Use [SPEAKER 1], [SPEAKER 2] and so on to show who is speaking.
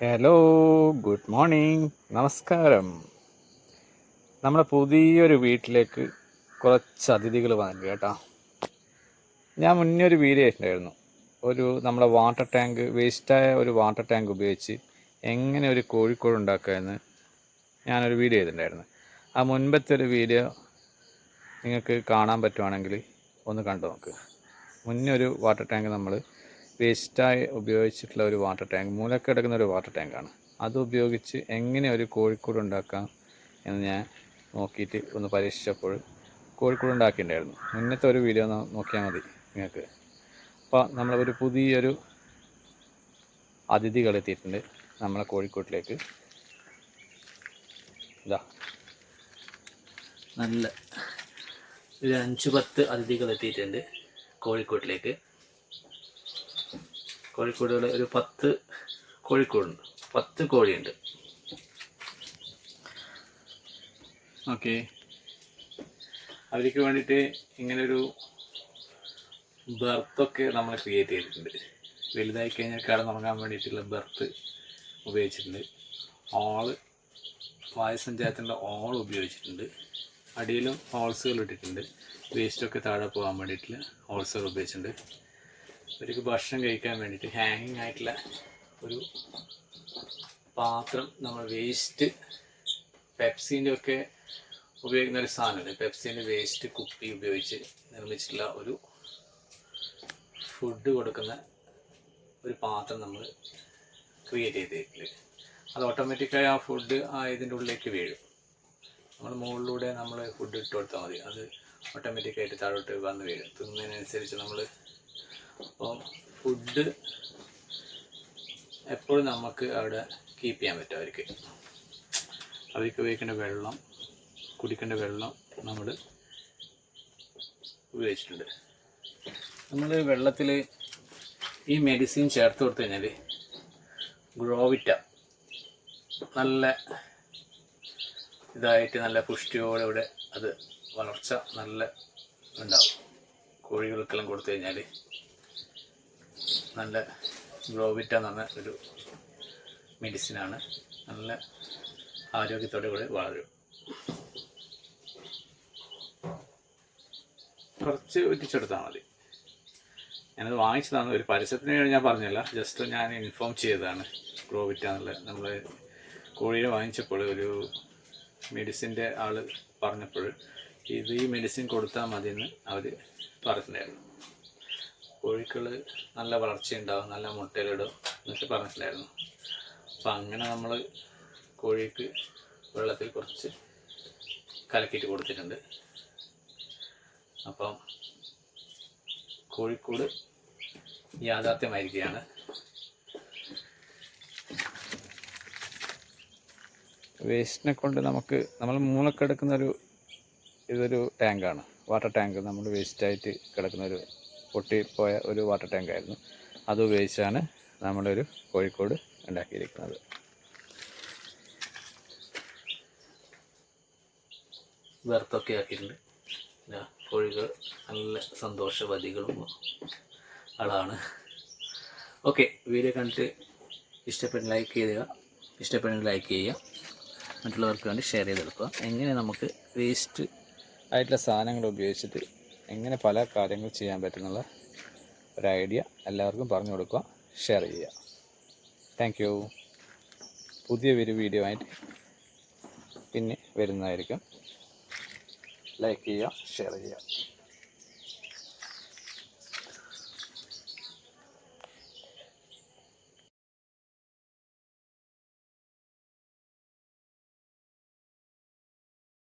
[SPEAKER 1] Hello good morning നമസ്കാരം. നമ്മുടെ പുതിയൊരു വീട്ടിലേക്ക് കുറച്ച് അതിഥികൾ വന്നിട്ടുണ്ട് കേട്ടോ. ഞാൻ മുന്നേ ഒരു വീഡിയോ ഇട്ടുണ്ടായിരുന്നു ഒരു നമ്മുടെ വാട്ടർ ടാങ്ക് വേസ്റ്റായ ഒരു വാട്ടർ ടാങ്ക് ഉപയോഗിച്ച് എങ്ങനെ ഒരു കോഴിക്കോട് ഉണ്ടാക്കാമെന്ന് ഞാനൊരു വീഡിയോ ചെയ്തിട്ടുണ്ടായിരുന്നു. ആ മുൻപത്തെ ഒരു വീഡിയോ നിങ്ങൾക്ക് കാണാൻ പറ്റുവാണെങ്കിൽ ഒന്ന് കണ്ടു നോക്ക്. മുന്നേ ഒരു വാട്ടർ ടാങ്ക് നമ്മൾ വേസ്റ്റായി ഉപയോഗിച്ചിട്ടുള്ള ഒരു വാട്ടർ ടാങ്ക് മൂലക്ക് കിടക്കുന്ന ഒരു വാട്ടർ ടാങ്കാണ് അത് ഉപയോഗിച്ച് എങ്ങനെ ഒരു കോഴിക്കൂട് ഉണ്ടാക്കാം എന്ന് ഞാൻ നോക്കിയിട്ട് ഒന്ന് പരീക്ഷിച്ചപ്പോൾ കോഴിക്കൂട് ഉണ്ടാക്കിയിട്ടുണ്ടായിരുന്നു. മുന്നത്തെ ഒരു വീഡിയോ നോക്കിയാൽ മതി നിങ്ങൾക്ക്. അപ്പോൾ നമ്മളൊരു പുതിയൊരു അതിഥികൾ എത്തിയിട്ടുണ്ട് നമ്മളെ കോഴിക്കോട്ടിലേക്ക്. ഇതാ.
[SPEAKER 2] നല്ല ഒരു അഞ്ച് പത്ത് അതിഥികൾ എത്തിയിട്ടുണ്ട് കോഴിക്കോട്ടിലേക്ക്. കോഴിക്കോടുകൾ ഒരു പത്ത് കോഴിക്കോടുണ്ട്. പത്ത് കോഴിയുണ്ട്.
[SPEAKER 1] ഓക്കെ. അവർക്ക് വേണ്ടിയിട്ട് ഇങ്ങനൊരു ബർത്തൊക്കെ നമ്മൾ ക്രിയേറ്റ് ചെയ്തിട്ടുണ്ട്. വലുതായി കഴിഞ്ഞാൽ കിടന്നുറങ്ങാൻ വേണ്ടിയിട്ടുള്ള ബർത്ത് ഉപയോഗിച്ചിട്ടുണ്ട്. ഓൾ വായുസഞ്ചാരത്തിന്റെ ഓൾ ഉപയോഗിച്ചിട്ടുണ്ട്. അടിയിലും ഹോൾസുകൾ ഇട്ടിട്ടുണ്ട്. വേസ്റ്റൊക്കെ താഴെ പോകാൻ വേണ്ടിയിട്ടുള്ള ഹോൾസുകൾ ഉപയോഗിച്ചിട്ടുണ്ട്. അവർക്ക് ഭക്ഷണം കഴിക്കാൻ വേണ്ടിയിട്ട് ഹാങ്ങിങ് ആയിട്ടുള്ള ഒരു പാത്രം നമ്മൾ വേസ്റ്റ് പെപ്സിന്റെ ഒക്കെ ഉപയോഗിക്കുന്ന ഒരു സാധനമുണ്ട് പെപ്സിന്റെ വേസ്റ്റ് കുപ്പി ഉപയോഗിച്ച് നിർമ്മിച്ചിട്ടുള്ള ഒരു ഫുഡ് കൊടുക്കുന്ന ഒരു പാത്രം നമ്മൾ ക്രിയേറ്റ് ചെയ്തിട്ടില്ല അത് ഓട്ടോമാറ്റിക്കായി ആ ഫുഡ് ആ ഇതിന്റെ ഉള്ളിലേക്ക് വീഴും. നമ്മൾ മുകളിലൂടെ നമ്മൾ ഫുഡ് ഇട്ട് കൊടുത്താൽ മതി. അത് ഓട്ടോമാറ്റിക്കായിട്ട് താഴോട്ട് വന്ന് വീഴും. തിന്നതിനനുസരിച്ച് നമ്മൾ അപ്പോൾ ഫുഡ് എപ്പോഴും നമുക്ക് അവിടെ കീപ്പ് ചെയ്യാൻ പറ്റും അവർക്ക്. അവർക്ക് ഉപയോഗിക്കേണ്ട വെള്ളം കുടിക്കേണ്ട വെള്ളം നമ്മൾ ഉപയോഗിച്ചിട്ടുണ്ട്. നമ്മൾ വെള്ളത്തിൽ ഈ മെഡിസിൻ ചേർത്ത് കൊടുത്തു കഴിഞ്ഞാൽ ഗ്രോവിറ്റ നല്ല ഇതായിട്ട് നല്ല പുഷ്ടിയോടെ ഇവിടെ അത് വളർച്ച നല്ല ഉണ്ടാവും. കോഴികൾക്കെല്ലാം കൊടുത്തു കഴിഞ്ഞാൽ നല്ല ഗ്രോവിറ്റ എന്ന് പറഞ്ഞ ഒരു മെഡിസിനാണ്. നല്ല ആരോഗ്യത്തോടെ കൂടെ വളരും. കുറച്ച് ഒറ്റിച്ചെടുത്താൽ മതി. ഞാനത് വാങ്ങിച്ചതാണ്. ഒരു പരസ്യത്തിന് വേണ്ടി ഞാൻ പറഞ്ഞില്ല. ജസ്റ്റ് ഞാൻ ഇൻഫോം ചെയ്തതാണ് ഗ്രോവിറ്റ എന്നുള്ള. നമ്മൾ കോഴിയെ വാങ്ങിച്ചപ്പോൾ ഒരു മെഡിസിന്റെ ആൾ പറഞ്ഞപ്പോൾ ഇത് ഈ മെഡിസിൻ കൊടുത്താൽ മതി എന്ന് അവർ പറഞ്ഞിട്ടുണ്ടായിരുന്നു. കോഴികൾ നല്ല വളർച്ചയുണ്ടാവും നല്ല മുട്ടയിലിടും എന്നൊക്കെ പറഞ്ഞിട്ടുണ്ടായിരുന്നു. അപ്പം അങ്ങനെ നമ്മൾ കോഴിക്ക് വെള്ളത്തിൽ കുറച്ച് കലക്കിയിട്ട് കൊടുത്തിട്ടുണ്ട്. അപ്പം കോഴിക്കോട് യാഥാർത്ഥ്യമായിരിക്കുകയാണ്. വേസ്റ്റിനെ കൊണ്ട് നമുക്ക് നമ്മൾ മൂലക്ക് കിടക്കുന്ന ഒരു ഇതൊരു ടാങ്കാണ്. വാട്ടർ ടാങ്ക് നമ്മൾ വേസ്റ്റായിട്ട് കിടക്കുന്ന ഒരു പൊട്ടിപ്പോയ ഒരു വാട്ടർ ടാങ്ക് ആയിരുന്നു. അത് ഉപയോഗിച്ചാണ് നമ്മളൊരു കോഴിക്കോട് ഉണ്ടാക്കിയിരിക്കുന്നത്.
[SPEAKER 2] വെറുത്തൊക്കെ ആക്കിയിട്ടുണ്ട്. കോഴികൾ നല്ല സന്തോഷവതികളും ആളാണ്. ഓക്കെ വീഡിയോ കണ്ടിട്ട് ഇഷ്ടപ്പെട്ട ലൈക്ക് ചെയ്യുക ഇഷ്ടപ്പെടുന്ന ലൈക്ക് ചെയ്യുക. മറ്റുള്ളവർക്ക് വേണ്ടി ഷെയർ ചെയ്തെടുക്കുക.
[SPEAKER 1] എങ്ങനെ നമുക്ക് വേസ്റ്റ് ആയിട്ടുള്ള സാധനങ്ങൾ ഉപയോഗിച്ചിട്ട് എങ്ങനെ പല കാര്യങ്ങൾ ചെയ്യാൻ പറ്റുന്നുള്ള ഒരു ഐഡിയ എല്ലാവർക്കും പറഞ്ഞു കൊടുക്കുക ഷെയർ ചെയ്യുക. താങ്ക് യു പുതിയ ഒരു വീഡിയോ ആയിട്ട് പിന്നെ വരുന്നതായിരിക്കും. ലൈക്ക് ചെയ്യുക ഷെയർ ചെയ്യുക.